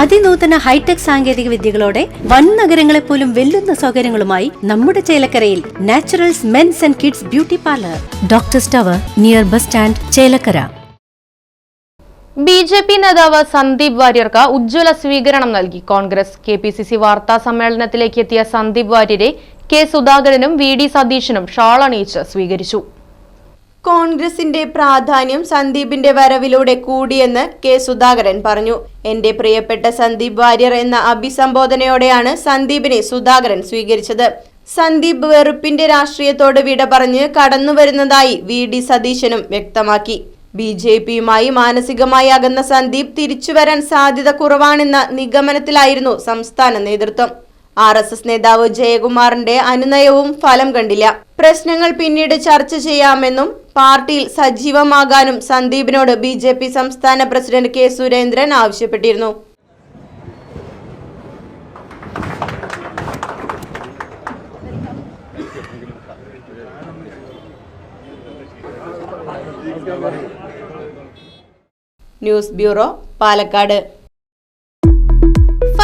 അതിനൂതന hi tech സാങ്കേതിക വിദ്യകളോടെ വൻ നഗരങ്ങളെ പോലും വെല്ലുന്ന സൗകര്യങ്ങളുമായി നമ്മുടെ ചേലക്കരയിൽ Naturals men's and kids beauty parlour. Doctor സ്റ്റവർ near bus stand Chelakkara. B J P നേതാവ് സന്ദീപ് വാര്യർക്ക് ഉജ്ജ്വല സ്വീകരണം നൽകി Congress. K P C C വാർത്താ സമ്മേളനത്തിലേക്ക് എത്തിയ സന്ദീപ് വാര്യരെ കെ സുധാകരനും വി ഡി സതീശനും ഷാളണിയിച്ച് സ്വീകരിച്ചു. കോൺഗ്രസിന്റെ പ്രാധാന്യം സന്ദീപിന്റെ വരവിലൂടെ കൂടിയെന്ന് കെ സുധാകരൻ പറഞ്ഞു. എന്റെ പ്രിയപ്പെട്ട സന്ദീപ് വാര്യർ എന്ന അഭിസംബോധനയോടെയാണ് സന്ദീപിനെ സുധാകരൻ സ്വീകരിച്ചത്. സന്ദീപ് വെറുപ്പിന്റെ രാഷ്ട്രീയത്തോട് വിട പറഞ്ഞ് കടന്നുവരുന്നതായി വി. ഡി. സതീശനും വ്യക്തമാക്കി. ബി. ജെ. പിയുമായി മാനസികമായി അകന്ന സന്ദീപ് തിരിച്ചുവരാൻ സാധ്യത കുറവാണെന്ന നിഗമനത്തിലായിരുന്നു സംസ്ഥാന നേതൃത്വം. ആർ എസ് എസ് നേതാവ് ജയകുമാറിന്റെ അനുനയവും ഫലം കണ്ടില്ല. പ്രശ്നങ്ങൾ പിന്നീട് ചർച്ച ചെയ്യാമെന്നും പാർട്ടിയിൽ സജീവമാകാനും സന്ദീപിനോട് ബി ജെ പി സംസ്ഥാന പ്രസിഡന്റ് കെ സുരേന്ദ്രൻ ആവശ്യപ്പെട്ടിരുന്നു. News bureau Palakkad.